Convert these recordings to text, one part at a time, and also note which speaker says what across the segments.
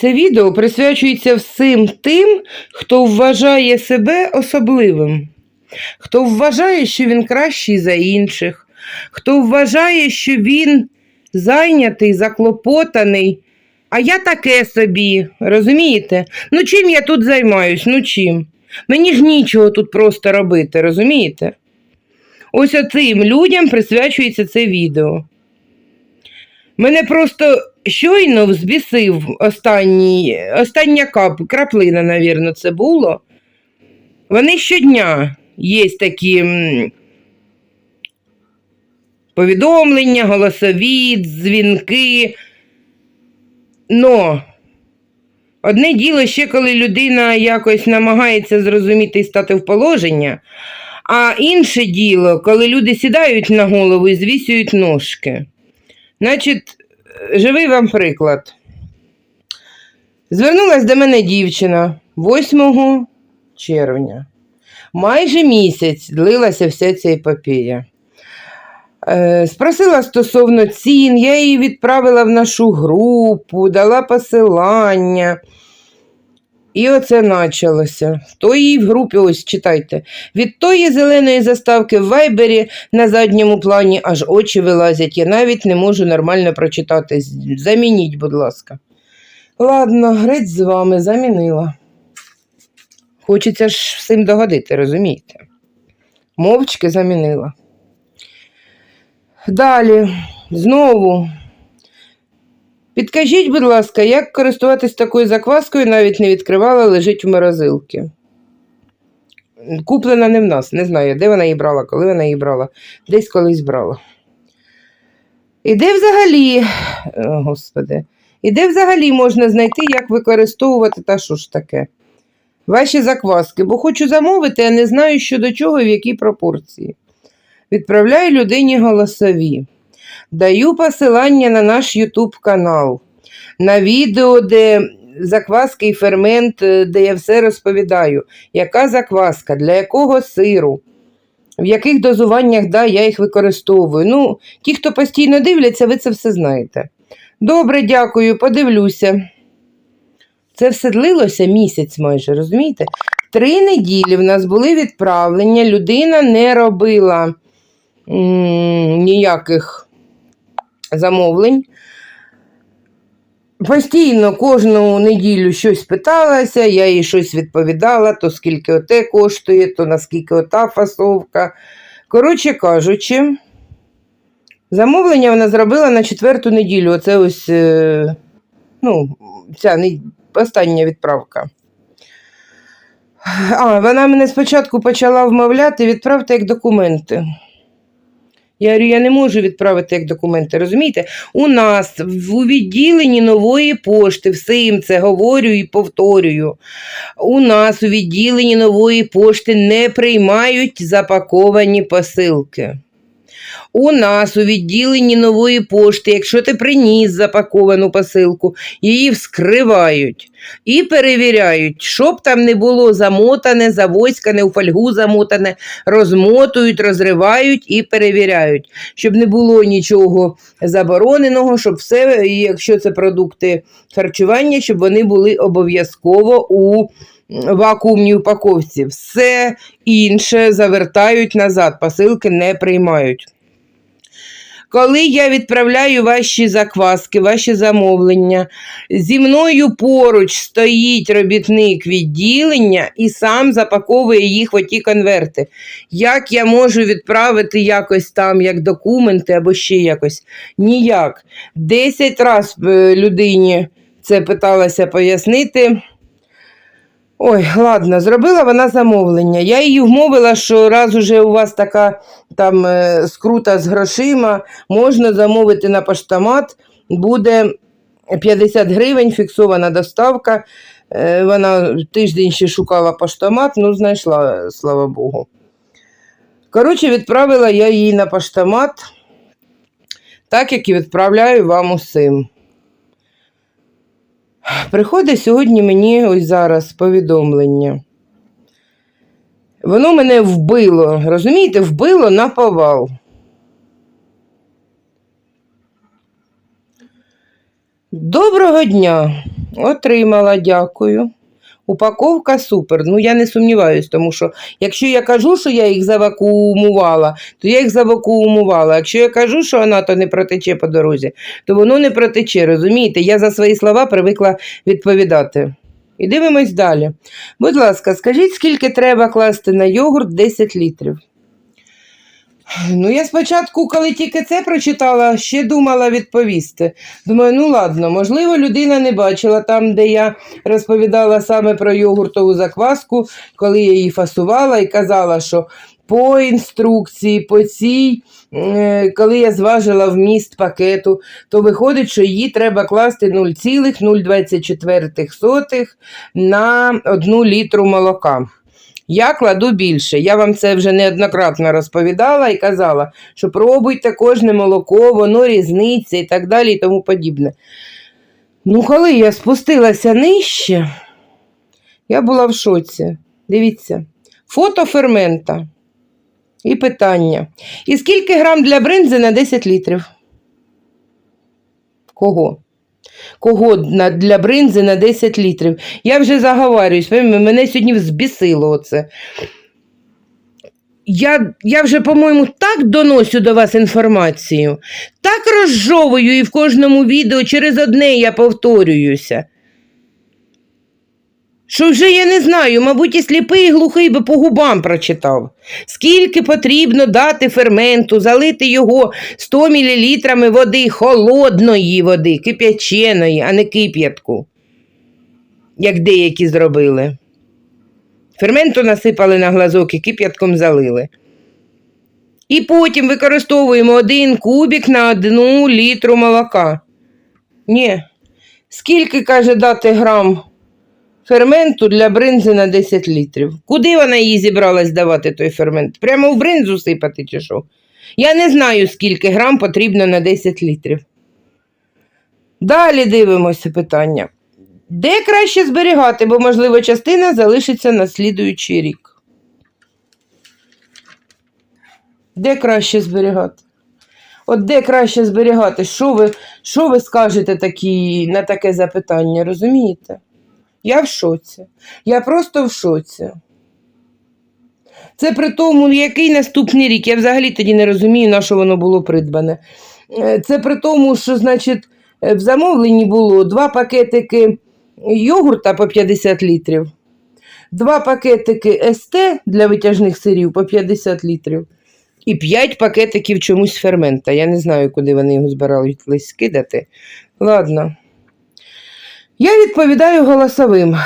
Speaker 1: Це відео присвячується всім тим, хто вважає себе особливим, хто вважає, що він кращий за інших, хто вважає, що він зайнятий, заклопотаний. А я таке собі, розумієте? Ну чим я тут займаюсь? Ну чим? Мені ж нічого тут просто робити, розумієте? Ось оцим людям присвячується це відео. Мене просто щойно взбісив останній, остання кап, краплина, навірно, це було. Вони щодня є такі повідомлення, голосові, дзвінки. Но одне діло ще, коли людина якось намагається зрозуміти і стати в положення, а інше діло, коли люди сідають на голову і звісюють ножки. Значить, живий вам приклад. Звернулась до мене дівчина 8 червня. Майже місяць длилася вся ця епопея. Е, Спросила стосовно цін, я її відправила в нашу групу, дала посилання. І оце почалося. В тої в групі, ось читайте, від тої зеленої заставки в вайбері на задньому плані аж очі вилазять. Я навіть не можу нормально прочитати. Замініть, будь ласка. Ладно, грець з вами замінила. Хочеться ж всім догодити, розумієте? Мовчки замінила. Далі, знову. Підкажіть, будь ласка, як користуватись такою закваскою, навіть не відкривала, лежить в морозилці. Куплена не в нас, не знаю, де вона її брала, коли вона її брала, десь колись брала. І де взагалі, о, господи, і де взагалі можна знайти, як використовувати та що ж таке? Ваші закваски, бо хочу замовити, а не знаю, що до чого і в якій пропорції. Відправляю людині голосові. Даю посилання на наш YouTube канал, на відео, де закваски і фермент, е, де я все розповідаю, яка закваска, для якого сиру, в яких дозуваннях да, я їх використовую. Ну, ті, хто постійно дивляться, ви це все знаєте. Добре, дякую, подивлюся. Це все длилося місяць майже, розумієте? Три неділі в нас були відправлення, людина не робила ніяких замовлень. Постійно кожну неділю щось питалася, я їй щось відповідала, то скільки оте коштує, то наскільки ота фасовка. Коротше кажучи, замовлення вона зробила на четверту неділю. Оце ось е, ну, ця остання відправка. А, вона мене спочатку почала вмовляти, відправте як документи. Я говорю, я не можу відправити як документи. Розумієте? У нас у відділенні нової пошти, все їм це говорю і повторюю. У нас у відділенні нової пошти не приймають запаковані посилки. У нас у відділенні нової пошти, якщо ти приніс запаковану посилку, її вскривають і перевіряють, щоб там не було замотане, завоськане, у фольгу замотане, розмотують, розривають і перевіряють, щоб не було нічого забороненого, щоб все, якщо це продукти харчування, щоб вони були обов'язково у вакуумній упаковці. Все інше завертають назад, посилки не приймають. Коли я відправляю ваші закваски, ваші замовлення, зі мною поруч стоїть робітник відділення і сам запаковує їх в оті конверти. Як я можу відправити якось там, як документи або ще якось? Ніяк. Десять разів людині це питалася пояснити. Ой, ладно, зробила вона замовлення. Я її вмовила, що раз уже у вас така там е, скрута з грошима, можна замовити на поштомат, буде 50 гривень, фіксована доставка. Е, Вона тиждень ще шукала поштомат, ну знайшла, слава Богу. Коротше, відправила я її на поштомат, так як і відправляю вам усім. Приходить сьогодні мені ось зараз повідомлення. Воно мене вбило, розумієте, вбило на повал. Доброго дня. Отримала, дякую. Упаковка супер. Ну, я не сумніваюсь, тому що якщо я кажу, що я їх завакуумувала, то я їх завакуумувала. Якщо я кажу, що вона то не протече по дорозі, то воно не протече. Розумієте? Я за свої слова привикла відповідати. І дивимось далі. Будь ласка, скажіть, скільки треба класти на йогурт 10 літрів? Ну, я спочатку, коли тільки це прочитала, ще думала відповісти. Думаю, ну ладно, можливо, людина не бачила там, де я розповідала саме про йогуртову закваску, коли я її фасувала і казала, що по інструкції, по цій, е, коли я зважила вміст пакету, то виходить, що її треба класти 0,024 на одну літру молока. Я кладу більше. Я вам це вже неоднократно розповідала і казала, що пробуйте кожне молоко, воно різниця і так далі і тому подібне. Ну, коли я спустилася нижче, я була в шоці. Дивіться, фото фермента і питання. І скільки грам для бринзи на 10 літрів? Кого? Кого для бринзи на 10 літрів? Я вже заговарююсь, мене сьогодні взбісило оце. Я, я вже, по-моєму, так доносю до вас інформацію, так розжовую і в кожному відео через одне я повторююся. Що вже я не знаю, мабуть, і сліпий, і глухий би по губам прочитав. Скільки потрібно дати ферменту, залити його 100 мл води, холодної води, кип'яченої, а не кип'ятку, як деякі зробили. Ферменту насипали на глазок і кип'ятком залили. І потім використовуємо один кубик на одну літру молока. Ні. Скільки, каже, дати грам ферменту для бринзи на 10 літрів? Куди вона її зібралась давати той фермент? Прямо в бринзу сипати чи що? Я не знаю, скільки грам потрібно на 10 літрів. Далі дивимося питання. Де краще зберігати, бо, можливо, частина залишиться на слідуючий рік. Де краще зберігати? От де краще зберігати? Що ви, що ви скажете такі, на таке запитання, розумієте? Я в шоці. Я просто в шоці. Це при тому, який наступний рік. Я взагалі тоді не розумію, на що воно було придбане. Е, Це при тому, що, значить, е, в замовленні було два пакетики йогурта по 50 літрів, два пакетики СТ для витяжних сирів по 50 літрів і 5 пакетиків чомусь фермента. Я не знаю, куди вони його збирались скидати. Ладно. Я відповідаю голосовим.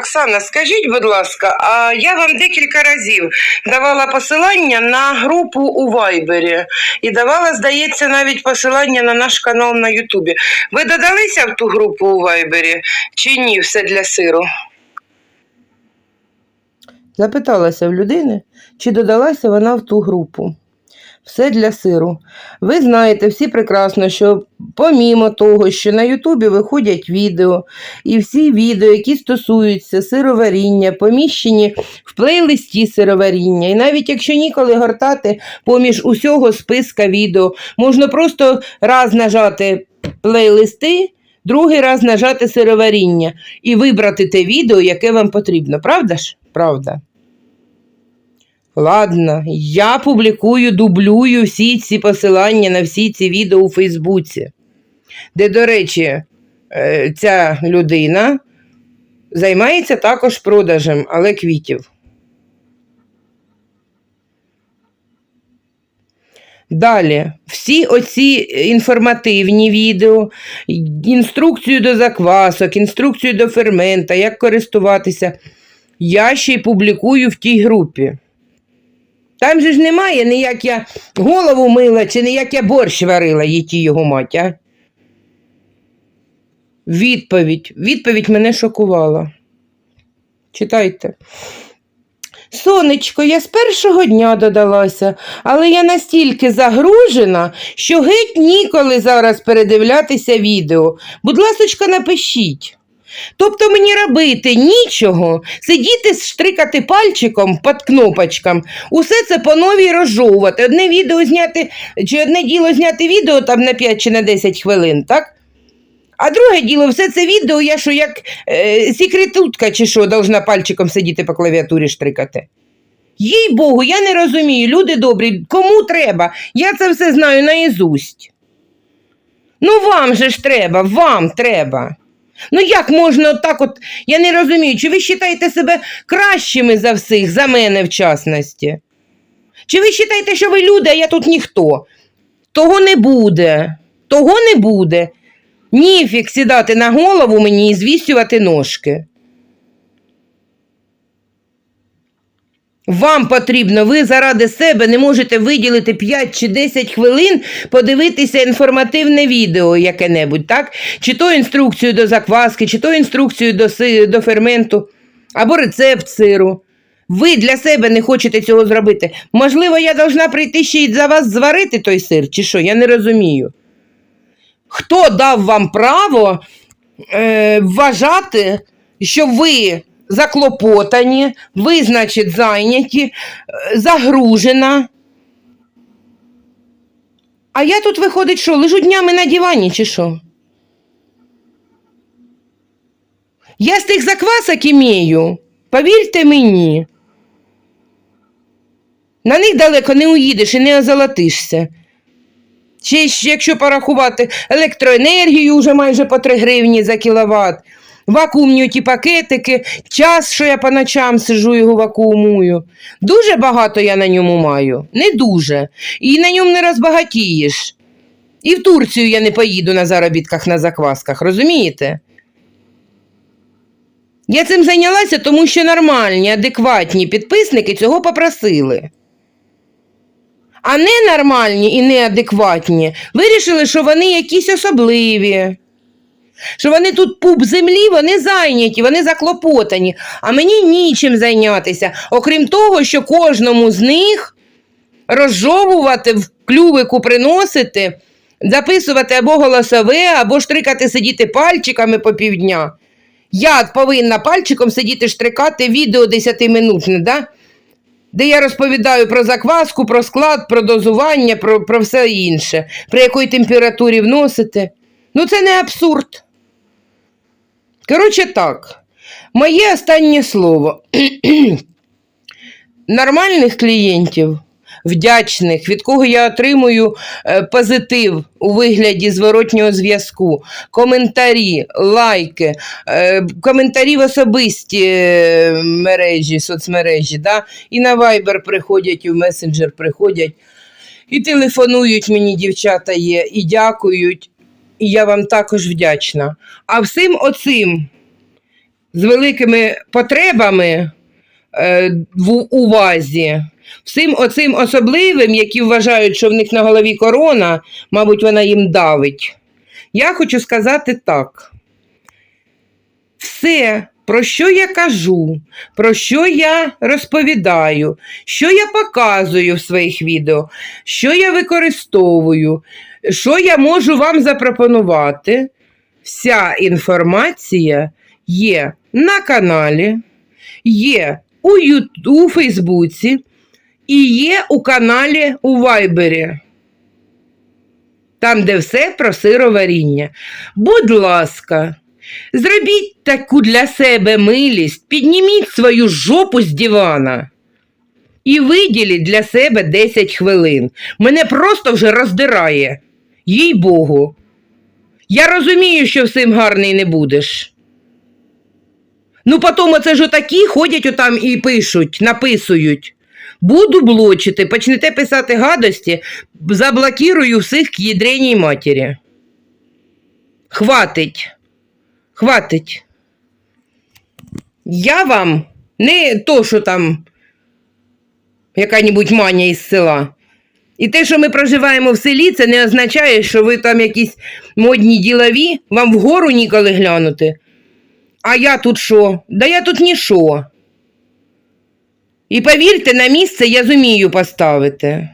Speaker 1: Оксана, скажіть, будь ласка, а я вам декілька разів давала посилання на групу у Вайбері і давала, здається, навіть посилання на наш канал на Ютубі. Ви додалися в ту групу у Вайбері чи ні, все для сиру? Запиталася в людини, чи додалася вона в ту групу. Все для сиру. Ви знаєте всі прекрасно, що помімо того, що на Ютубі виходять відео, і всі відео, які стосуються сироваріння, поміщені в плейлисті сироваріння. І навіть якщо ніколи гортати поміж усього списка відео, можна просто раз нажати плейлисти, другий раз нажати сироваріння і вибрати те відео, яке вам потрібно. Правда ж? Правда. Ладно, я публікую, дублюю всі ці посилання на всі ці відео у Фейсбуці, де, до речі, е, ця людина займається також продажем, але квітів. Далі, всі оці інформативні відео, інструкцію до заквасок, інструкцію до фермента, як користуватися, я ще й публікую в тій групі. Там же ж немає, не як я голову мила, чи не як я борщ варила, їті його мать, а? Відповідь. Відповідь мене шокувала. Читайте. Сонечко, я з першого дня додалася, але я настільки загружена, що геть ніколи зараз передивлятися відео. Будь ласочка, напишіть. Тобто мені робити нічого, сидіти штрикати пальчиком під кнопочкам, усе це по новій розжовувати. Одне відео зняти, чи одне діло зняти відео там на 5 чи на 10 хвилин, так? А друге діло, все це відео, я що, як е, секретутка чи що, должна пальчиком сидіти по клавіатурі штрикати. Їй Богу, я не розумію, люди добрі, кому треба? Я це все знаю наізусть. Ну, вам же ж треба, вам треба. Ну як можна отак от, я не розумію, чи ви вважаєте себе кращими за всіх, за мене в частності? Чи ви вважаєте, що ви люди, а я тут ніхто? Того не буде, того не буде. Ніфік сідати на голову мені і звісювати ножки. Вам потрібно, ви заради себе не можете виділити 5 чи 10 хвилин подивитися інформативне відео яке-небудь, так? Чи то інструкцію до закваски, чи то інструкцію до, до ферменту, або рецепт сиру. Ви для себе не хочете цього зробити. Можливо, я должна прийти ще й за вас зварити той сир, чи що? Я не розумію. Хто дав вам право е, вважати, що ви заклопотані, ви, значить, зайняті, е, загружена. А я тут виходить, що лежу днями на дивані, чи що? Я з тих заквасок імею, повірте мені. На них далеко не уїдеш і не озолотишся. Ще якщо порахувати електроенергію вже майже по 3 гривні за кіловат, вакуумні ті пакетики, час, що я по ночам сижу його вакуумую. Дуже багато я на ньому маю, не дуже. І на ньому не розбагатієш. І в Турцію я не поїду на заробітках на заквасках, розумієте? Я цим зайнялася, тому що нормальні, адекватні підписники цього попросили. А ненормальні і неадекватні вирішили, що вони якісь особливі. Що вони тут пуп землі, вони зайняті, вони заклопотані, а мені нічим зайнятися, окрім того, що кожному з них розжовувати, в клювику приносити, записувати або голосове, або штрикати сидіти пальчиками по півдня. Я повинна пальчиком сидіти штрикати відео 10-минутне, да? де я розповідаю про закваску, про склад, про дозування, про, про все інше, при якій температурі вносите. Ну, це не абсурд. Коротше так, моє останнє слово. Нормальних клієнтів, вдячних, від кого я отримую е, позитив у вигляді зворотнього зв'язку, коментарі, лайки, е, коментарі в особисті е, мережі, соцмережі, да? і на Viber приходять, і в месенджер приходять, і телефонують мені, дівчата є, і дякують. І я вам також вдячна. А всім оцим з великими потребами е, в увазі, всім оцим особливим, які вважають, що в них на голові корона, мабуть, вона їм давить. Я хочу сказати так. Все, про що я кажу, про що я розповідаю, що я показую в своїх відео, що я використовую, що я можу вам запропонувати, вся інформація є на каналі, є у, Ю... у Фейсбуці і є у каналі у Вайбері. Там, де все про сироваріння. Будь ласка, зробіть таку для себе милість, підніміть свою жопу з дивана і виділіть для себе 10 хвилин. Мене просто вже роздирає. Їй Богу. Я розумію, що всім гарний не будеш. Ну, потім оце ж отакі ходять отам і пишуть, написують. Буду блочити, почнете писати гадості, заблокірую всіх к єдреній матері. Хватить. Хватить. Я вам не то, що там яка-небудь маня із села. І те, що ми проживаємо в селі, це не означає, що ви там якісь модні ділові, вам вгору ніколи глянути. А я тут що? Да я тут нішо. І повірте, на місце я зумію поставити.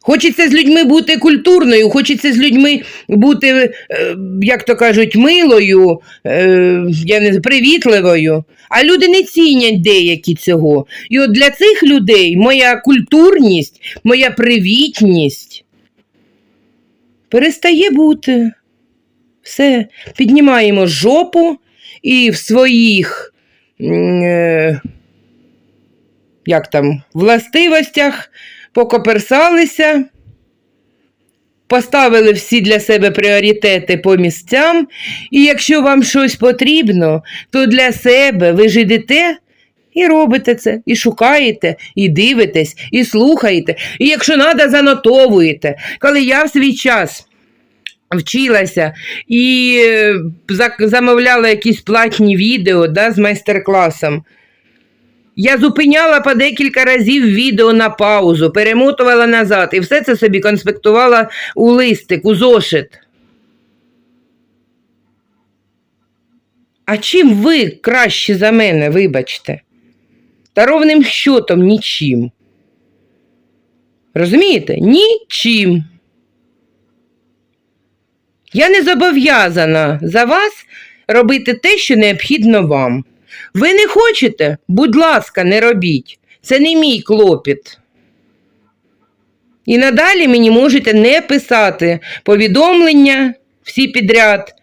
Speaker 1: Хочеться з людьми бути культурною, хочеться з людьми бути, е, як то кажуть, милою, е, я не привітливою. А люди не цінять деякі цього. І от для цих людей моя культурність, моя привітність перестає бути. Все, піднімаємо жопу і в своїх. Е, як там, властивостях покоперсалися, поставили всі для себе пріоритети по місцям, і якщо вам щось потрібно, то для себе ви ж ідете і робите це, і шукаєте, і дивитесь, і слухаєте, і якщо треба, занотовуєте. Коли я в свій час вчилася і е, замовляла якісь платні відео да, з майстер-класом, я зупиняла по декілька разів відео на паузу, перемотувала назад і все це собі конспектувала у листик, у зошит. А чим ви краще за мене, вибачте? Та ровним щотом нічим. Розумієте? Нічим. Я не зобов'язана за вас робити те, що необхідно вам. Ви не хочете? Будь ласка, не робіть. Це не мій клопіт. І надалі мені можете не писати повідомлення всі підряд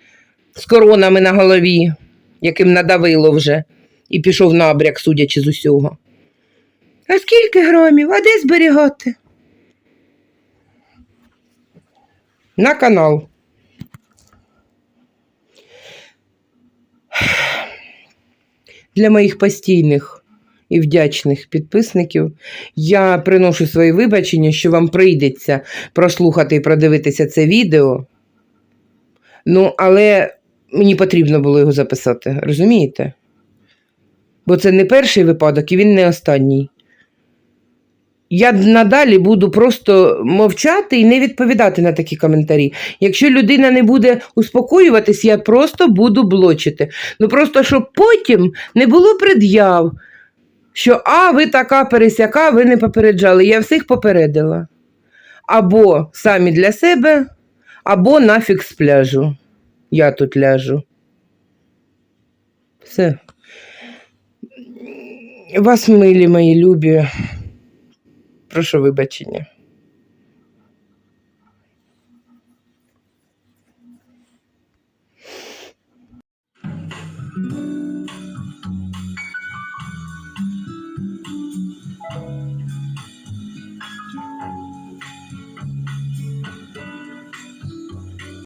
Speaker 1: з коронами на голові, яким надавило вже, і пішов набряк, судячи з усього. А скільки грамів? А де зберігати? На канал. Для моїх постійних і вдячних підписників я приношу свої вибачення, що вам прийдеться прослухати і продивитися це відео. Ну, але мені потрібно було його записати, розумієте? Бо це не перший випадок і він не останній. Я надалі буду просто мовчати і не відповідати на такі коментарі. Якщо людина не буде успокоюватись, я просто буду блочити. Ну просто щоб потім не було пред'яв, що а, ви така пересяка, ви не попереджали. Я всіх попередила. Або самі для себе, або нафіг з пляжу. Я тут ляжу. Все. Вас, милі мої любі. Прошу вибачення.